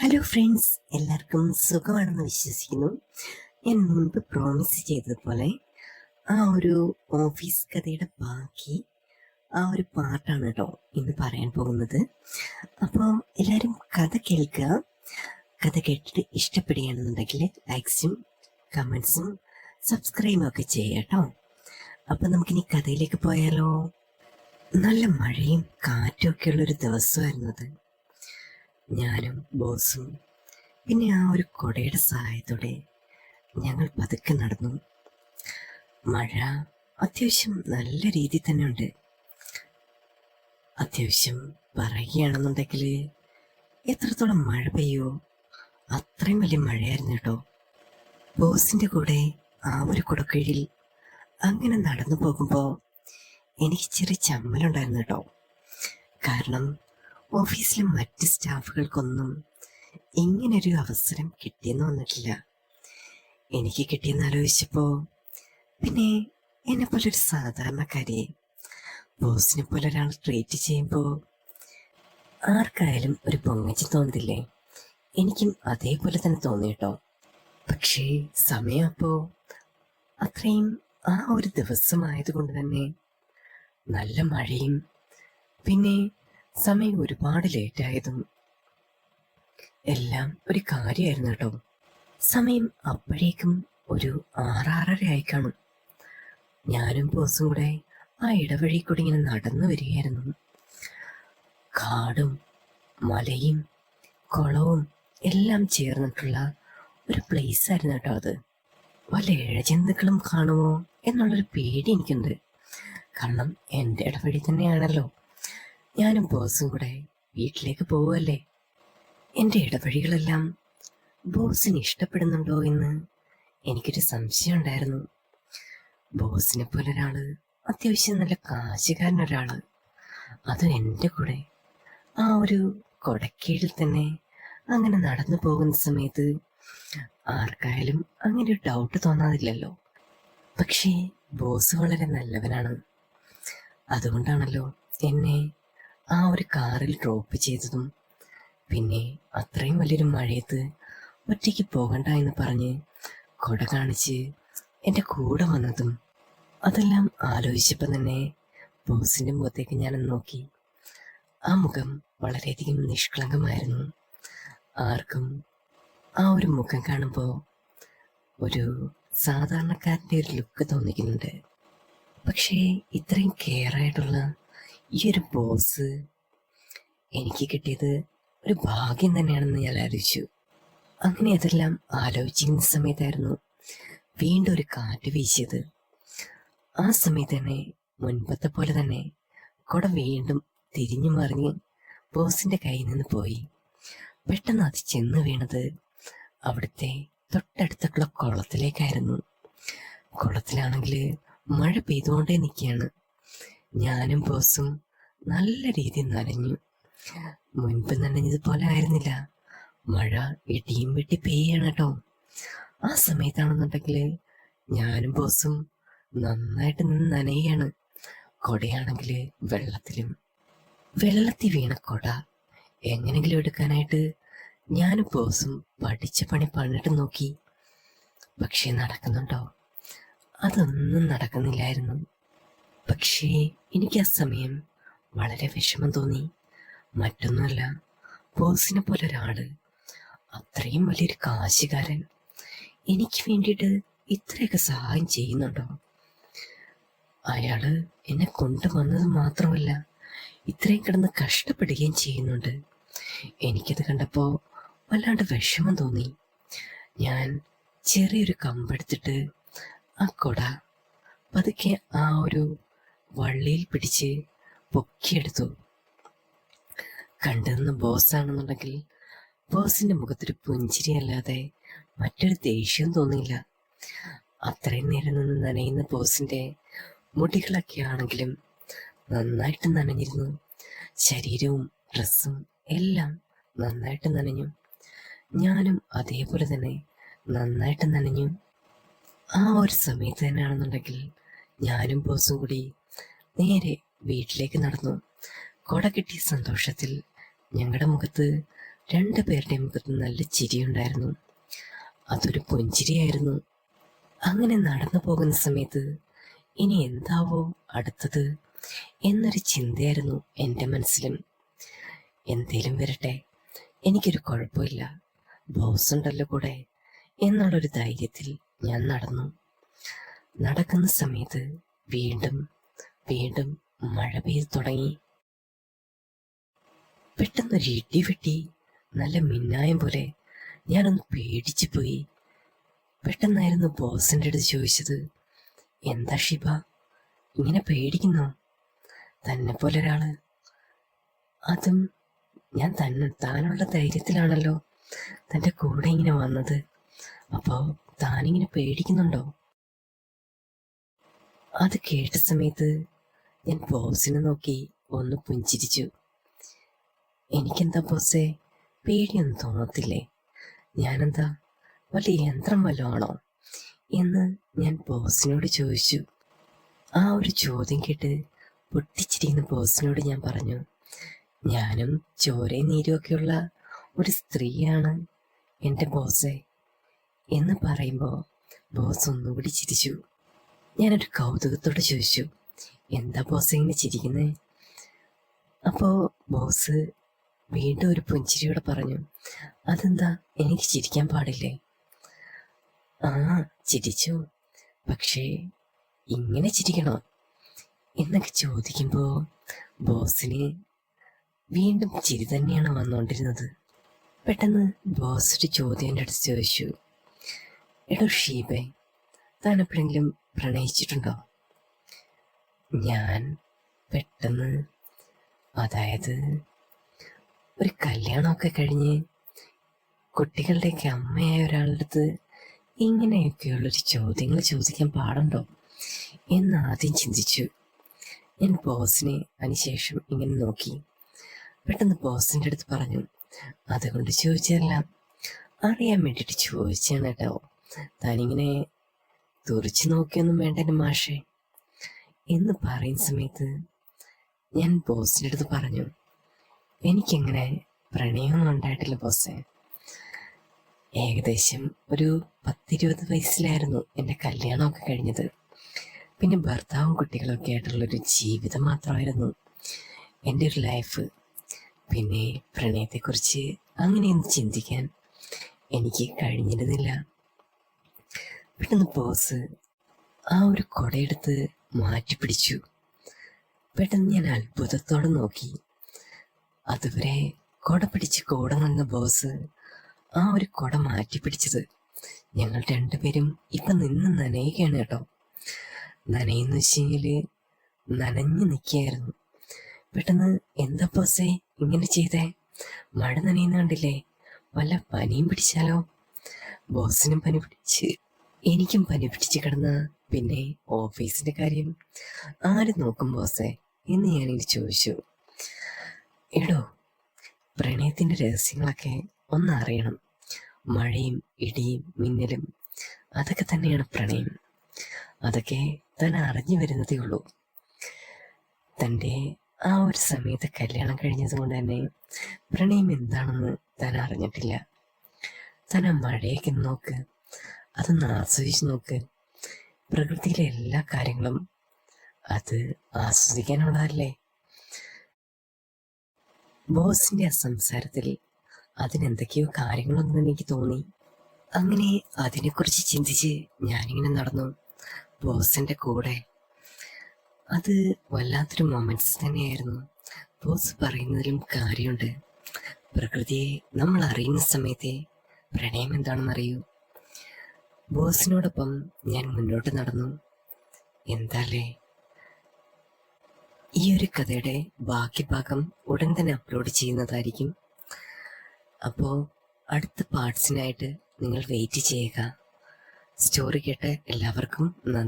Hello friends എല്ലാവർക്കും സുഖമാണെന്ന് വിശ്വസിക്കുന്നു. ഞാൻ മുൻപ് പ്രോമിസ് ചെയ്തതുപോലെ ആ ഒരു ഓഫീസ് കഥയുടെ ബാക്കി ആ ഒരു പാർട്ടാണ് കേട്ടോ ഇന്ന് പറയാൻ പോകുന്നത്. അപ്പോൾ എല്ലാവരും കഥ കേൾക്കുക. കഥ കേട്ടിട്ട് ഇഷ്ടപ്പെടുകയാണെന്നുണ്ടെങ്കിൽ ലൈക്സും കമൻസും സബ്സ്ക്രൈബും ഒക്കെ ചെയ്യുക കേട്ടോ അപ്പം നമുക്കിനി കഥയിലേക്ക് പോയാലോ? നല്ല മഴയും കാറ്റും ഒക്കെയുള്ളൊരു ദിവസമായിരുന്നു അത്. ഞാനും ബോസും. പിന്നെ ആ ഒരു കൊടയുടെ സഹായത്തോടെ ഞങ്ങൾ പതുക്കെ നടന്നു. മഴ അത്യാവശ്യം നല്ല രീതിയിൽ തന്നെ ഉണ്ട്. അത്യാവശ്യം പറയുകയാണെന്നുണ്ടെങ്കിൽ എത്രത്തോളം മഴ പെയ്യോ അത്രയും വലിയ മഴയായിരുന്നു കേട്ടോ. ബോസിന്റെ കൂടെ ആ ഒരു കുടക്കീഴിൽ അങ്ങനെ നടന്നു പോകുമ്പോൾ എനിക്ക് ചെറിയ ചമ്മലുണ്ടായിരുന്നു കേട്ടോ. കാരണം ഓഫീസിലെ മറ്റ് സ്റ്റാഫുകൾക്കൊന്നും ഇങ്ങനൊരു അവസരം കിട്ടിയെന്ന് വന്നിട്ടില്ല. എനിക്ക് കിട്ടിയെന്ന് ആലോചിച്ചപ്പോൾ പിന്നെ എന്നെ പോലെ ഒരു ബോസിനെ പോലെ ഒരാൾ ട്രീറ്റ് ചെയ്യുമ്പോൾ ആർക്കായാലും ഒരു പൊങ്ങച്ച് തോന്നില്ലേ എനിക്കും അതേപോലെ തന്നെ തോന്നി കേട്ടോ. പക്ഷേ സമയം അത്രയും ആ ഒരു ദിവസമായതുകൊണ്ട് തന്നെ നല്ല മഴയും പിന്നെ സമയം ഒരുപാട് ലേറ്റായതും എല്ലാം ഒരു കാര്യമായിരുന്നു കേട്ടോ. സമയം അപ്പോഴേക്കും ഒരു ആറാറര ആയി കാണും. ഞാനും ബോസും കൂടെ ആ ഇടവഴി കൂടി ഇങ്ങനെ നടന്നു വരികയായിരുന്നു. കാടും മലയും കുളവും എല്ലാം ചേർന്നിട്ടുള്ള ഒരു പ്ലേസ് ആയിരുന്നു കേട്ടോ അത്. വല്ല ഇഴജന്തുക്കളും കാണുമോ? എന്നുള്ളൊരു പേടി എനിക്കുണ്ട്. കാരണം എന്റെ ഇടവഴി തന്നെയാണല്ലോ. ഞാനും ബോസും കൂടെ വീട്ടിലേക്ക് പോവുമല്ലേ എന്റെ ഇടവഴികളെല്ലാം ബോസിന് ഇഷ്ടപ്പെടുന്നുണ്ടോ എന്ന് എനിക്കൊരു സംശയം ഉണ്ടായിരുന്നു. ബോസിനെ പോലെ ഒരാൾ അത്യാവശ്യം നല്ല കാശുകാരൻ ഒരാൾ അത് എന്റെ കൂടെ ആ ഒരു കൊടക്കീഴിൽ തന്നെ അങ്ങനെ നടന്നു പോകുന്ന സമയത്ത് ആർക്കായാലും അങ്ങനെ ഒരു ഡൗട്ട് തോന്നാതില്ലല്ലോ പക്ഷേ ബോസ് വളരെ നല്ലവനാണ്. അതുകൊണ്ടാണല്ലോ എന്നെ ആ ഒരു കാറിൽ ഡ്രോപ്പ് ചെയ്തതും പിന്നെ അത്രയും വലിയൊരു മഴയത്ത് ഒറ്റയ്ക്ക് പോകണ്ട എന്ന് പറഞ്ഞ് കൊട കാണിച്ച് എന്റെ കൂടെ വന്നതും അതെല്ലാം ആലോചിച്ചപ്പോൾ തന്നെ ബോസിന്റെ മുഖത്തേക്ക് ഞാൻ നോക്കി. ആ മുഖം വളരെയധികം നിഷ്കളങ്കമായിരുന്നു. ആർക്കും ആ ഒരു മുഖം കാണുമ്പോൾ ഒരു സാധാരണക്കാരന്റെ ഒരു ലുക്ക് തോന്നിക്കുന്നുണ്ട്. പക്ഷേ ഇത്രയും കെയർ ആയിട്ടുള്ള ഈ ഒരു ബോസ് എനിക്ക് കിട്ടിയത് ഒരു ഭാഗ്യം തന്നെയാണെന്ന് ഞാൻ ആലോചിച്ചു. അങ്ങനെ അതെല്ലാം ആലോചിക്കുന്ന സമയത്തായിരുന്നു വീണ്ടും ഒരു കാറ്റ് വീശിയത്. ആ സമയത്ത് തന്നെ മുൻപത്തെ പോലെ തന്നെ കുട വീണ്ടും തിരിഞ്ഞു മറിഞ്ഞ് ബോസിന്റെ കയ്യിൽ നിന്ന് പോയി. പെട്ടെന്ന് അത് ചെന്ന് വീണത് അവിടുത്തെ തൊട്ടടുത്തുള്ള കുളത്തിലേക്കായിരുന്നു. കുളത്തിലാണെങ്കിൽ മഴ പെയ്തുകൊണ്ടേ നിൽക്കുകയാണ്. ഞാനും ബോസും നല്ല രീതിയിൽ നനഞ്ഞു. മുൻപ് നനഞ്ഞതുപോലെ ആയിരുന്നില്ല. മഴ ഇടിയും വെട്ടി പെയ്യാണ് കേട്ടോ. ആ സമയത്താണെന്നുണ്ടെങ്കിൽ ഞാനും ബോസും നന്നായിട്ട് നിന്ന് നനയാണ് കൊടയാണെങ്കിൽ വെള്ളത്തിലും. വെള്ളത്തിൽ വീണ കൊട എങ്ങനെങ്കിലും എടുക്കാനായിട്ട് ഞാനും ബോസും പഠിച്ച പണി പണിട്ട് നോക്കി. പക്ഷേ നടക്കുന്നുണ്ടോ? അതൊന്നും നടക്കുന്നില്ലായിരുന്നു. പക്ഷേ എനിക്ക് ആ സമയം വളരെ വിഷമം തോന്നി. മറ്റൊന്നുമല്ല ബോസിനെ പോലെ ഒരാൾ അത്രയും വലിയൊരു കാശുകാരൻ. എനിക്ക് വേണ്ടിയിട്ട് ഇത്രയൊക്കെ സഹായം ചെയ്യുന്നുണ്ടോ? അയാൾ എന്നെ കൊണ്ടുവന്നത് മാത്രമല്ല ഇത്രയും കിടന്ന് കഷ്ടപ്പെടുകയും ചെയ്യുന്നുണ്ട്. എനിക്കത് കണ്ടപ്പോൾ വല്ലാണ്ട് വിഷമം തോന്നി. ഞാൻ ചെറിയൊരു കമ്പെടുത്തിട്ട് ആ കൊട പതുക്കെ ആ ഒരു വള്ളിയിൽ പിടിച്ച് പൊക്കിയെടുത്തു. കണ്ടെന്ന് ബോസാണെന്നുണ്ടെങ്കിൽ ബോസിന്റെ മുഖത്തൊരു പുഞ്ചിരി അല്ലാതെ മറ്റൊരു ദേഷ്യവും തോന്നിയില്ല. അത്രയും നേരം നിന്ന് നനയുന്ന ബോസിന്റെ മുടികളൊക്കെ ആണെങ്കിലും നന്നായിട്ട് നനഞ്ഞിരുന്നു. ശരീരവും ഡ്രസ്സും എല്ലാം നന്നായിട്ട് നനഞ്ഞു. ഞാനും അതേപോലെ തന്നെ നന്നായിട്ട് നനഞ്ഞു. ആ ഒരു സമയത്ത് തന്നെയാണെന്നുണ്ടെങ്കിൽ ഞാനും ബോസും കൂടി നേരെ വീട്ടിലേക്ക് നടന്നു. കൊട കിട്ടിയ സന്തോഷത്തിൽ ഞങ്ങളുടെ മുഖത്ത് രണ്ടു പേരുടെയും മുഖത്ത് നല്ല ചിരിയുണ്ടായിരുന്നു. അതൊരു പുഞ്ചിരിയായിരുന്നു. അങ്ങനെ നടന്നു പോകുന്ന സമയത്ത് ഇനി എന്താവോ അടുത്തത് എന്നൊരു ചിന്തയായിരുന്നു എന്റെ മനസ്സിലും. എന്തേലും വരട്ടെ എനിക്കൊരു കുഴപ്പമില്ല ബോസ് ഉണ്ടല്ലോ കൂടെ എന്നുള്ളൊരു ധൈര്യത്തിൽ ഞാൻ നടന്നു. നടക്കുന്ന സമയത്ത് വീണ്ടും വീണ്ടും മഴ പെയ്തു തുടങ്ങി. പെട്ടെന്നൊരു ഇടി വെട്ടി. നല്ല മിന്നായം പോലെ ഞാനൊന്ന് പേടിച്ചു പോയി. പെട്ടെന്നായിരുന്നു ബോസിന്റെ അടുത്ത് ചോദിച്ചത് എന്താ ഷിബ? ഇങ്ങനെ പേടിക്കുന്നു? തന്നെ പോലെ ഒരാൾ. അതും ഞാൻ തന്നെ താനുള്ള ധൈര്യത്തിലാണല്ലോ തന്റെ കൂടെ ഇങ്ങനെ വന്നത്. അപ്പോ താനിങ്ങനെ പേടിക്കുന്നുണ്ടോ? അത് കേട്ട സമയത്ത് ഞാൻ ബോസിനെ നോക്കി ഒന്ന് പുഞ്ചിരിച്ചു. എനിക്കെന്താ ബോസേ പേടിയൊന്നും തോന്നത്തില്ലേ? ഞാനെന്താ? വലിയ യന്ത്രം വല്ലതാണോ എന്ന് ഞാൻ ബോസിനോട് ചോദിച്ചു. ആ ഒരു ചോദ്യം കേട്ട് പൊട്ടിച്ചിരിക്കുന്ന ബോസിനോട് ഞാൻ പറഞ്ഞു ഞാനും ചോരയും നീരുമൊക്കെയുള്ള ഒരു സ്ത്രീയാണ് എന്റെ ബോസെ എന്ന് പറയുമ്പോൾ ബോസ് ഒന്നുകൂടി ചിരിച്ചു. ഞാനൊരു കൗതുകത്തോട് ചോദിച്ചു എന്താ ബോസ് ഇങ്ങനെ ചിരിക്കുന്നത് അപ്പോൾ ബോസ് വീണ്ടും ഒരു പുഞ്ചിരിയോടെ പറഞ്ഞു അതെന്താ? എനിക്ക് ചിരിക്കാൻ പാടില്ലേ? ആ ചിരിച്ചു. പക്ഷേ ഇങ്ങനെ ചിരിക്കണോ. എന്നൊക്കെ ചോദിക്കുമ്പോൾ ബോസിന് വീണ്ടും ചിരി തന്നെയാണ് വന്നുകൊണ്ടിരുന്നത് പെട്ടെന്ന് ബോസ് ഒരു ചോദ്യം എന്റെ അടുത്ത് ചോദിച്ചു എടോ ഷീബെ താൻ എപ്പോഴെങ്കിലും പ്രണയിച്ചിട്ടുണ്ടോ? ഞാൻ പെട്ടെന്ന് അതായത് ഒരു കല്യാണമൊക്കെ കഴിഞ്ഞ് കുട്ടികളുടെയൊക്കെ അമ്മയായ ഒരാളുടെ അടുത്ത് ഇങ്ങനെയൊക്കെയുള്ളൊരു ചോദ്യങ്ങൾ ചോദിക്കാൻ പാടുണ്ടോ? എന്ന് ആദ്യം ചിന്തിച്ചു. ഞാൻ ബോസിനെ അതിനുശേഷം ഇങ്ങനെ നോക്കി. പെട്ടെന്ന് ബോസിന്റെ അടുത്ത് പറഞ്ഞു അതുകൊണ്ട് ചോദിച്ചതല്ല. അറിയാൻ വേണ്ടിയിട്ട് ചോദിച്ചാണ് കേട്ടോ. താനിങ്ങനെ തുറച്ചു നോക്കിയൊന്നും വേണ്ട മാഷേ. എന്ന് പറയുന്ന സമയത്ത് ഞാൻ ബോസിന്റെ അടുത്ത് പറഞ്ഞു എനിക്കങ്ങനെ പ്രണയമൊന്നും ഉണ്ടായിട്ടില്ല ബോസ്. ഏകദേശം ഒരു പത്തിരുപത് വയസ്സിലായിരുന്നു എന്റെ കല്യാണമൊക്കെ കഴിഞ്ഞത്. പിന്നെ ഭർത്താവും കുട്ടികളൊക്കെ ആയിട്ടുള്ളൊരു ജീവിതം മാത്രമായിരുന്നു എന്റെ ഒരു ലൈഫ്. പിന്നെ പ്രണയത്തെക്കുറിച്ച് അങ്ങനെയൊന്നും ചിന്തിക്കാൻ എനിക്ക് കഴിഞ്ഞിരുന്നില്ല. പെട്ടെന്ന് ബോസ് ആ ഒരു കുടയെടുത്ത് മാറ്റി പിടിച്ചു പെട്ടെന്ന് ഞാൻ അത്ഭുതത്തോടെ നോക്കി. അതുവരെ കൊട പിടിച്ച് കൂടെ നിന്ന ബോസ് ആ ഒരു കൊട മാറ്റി പിടിച്ചത് ഞങ്ങൾ രണ്ടുപേരും ഇപ്പൊ നിന്ന് നനയുകയാണ് കേട്ടോ. നനയെന്ന് വെച്ച് കഴിഞ്ഞാൽ നനഞ്ഞു നിൽക്കുകയായിരുന്നു. പെട്ടെന്ന് എന്താ ബോസേ ഇങ്ങനെ ചെയ്തേ? മഴ നനയുന്ന കണ്ടില്ലേ? വല്ല പനിയും പിടിച്ചാലോ? ബോസിനും പനി പിടിച്ച് എനിക്കും പനി പിടിച്ച് കിടന്ന പിന്നെ ഓഫീസിന്റെ കാര്യം ആര് നോക്കും ബോസേ എന്ന് ഞാൻ ഇനി ചോദിച്ചു. എടോ പ്രണയത്തിന്റെ രഹസ്യങ്ങളൊക്കെ ഒന്ന് അറിയണം. മഴയും ഇടിയും മിന്നലും അതൊക്കെ തന്നെയാണ് പ്രണയം. അതൊക്കെ താൻ അറിഞ്ഞു വരുന്നതേ ഉള്ളൂ. തന്റെ ആ ഒരു സമയത്ത് കല്യാണം കഴിഞ്ഞത് കൊണ്ട് തന്നെ പ്രണയം എന്താണെന്ന് താൻ അറിഞ്ഞിട്ടില്ല. താൻ മഴയൊക്കെ നോക്ക് അതൊന്ന് ആസ്വദിച്ച് നോക്ക്. പ്രകൃതിയിലെ എല്ലാ കാര്യങ്ങളും അത് ആസ്വദിക്കാനുള്ളതല്ലേ? ബോസിന്റെ ആ സംസാരത്തിൽ അതിനെന്തൊക്കെയോ കാര്യങ്ങളൊന്നും എനിക്ക് തോന്നി. അങ്ങനെ അതിനെക്കുറിച്ച് ചിന്തിച്ച് ഞാനിങ്ങനെ നടന്നു. ബോസിന്റെ കൂടെ. അത് വല്ലാത്തൊരു മൊമെന്റ്സ് തന്നെയായിരുന്നു. ബോസ് പറയുന്നതിലും കാര്യമുണ്ട്. പ്രകൃതിയെ നമ്മൾ അറിയുന്ന സമയത്തെ പ്രണയം എന്താണെന്ന് അറിയൂ ബോസിനോടൊപ്പം ഞാൻ മുന്നോട്ട് നടന്നു. എന്താല്ലേ ഈ ഒരു കഥയുടെ ബാക്കി ഭാഗം ഉടൻ തന്നെ അപ്ലോഡ് ചെയ്യുന്നതായിരിക്കും. അപ്പോൾ അടുത്ത പാർട്സിനായിട്ട് നിങ്ങൾ വെയിറ്റ് ചെയ്യുക. സ്റ്റോറി കേട്ട എല്ലാവർക്കും നന്ദി.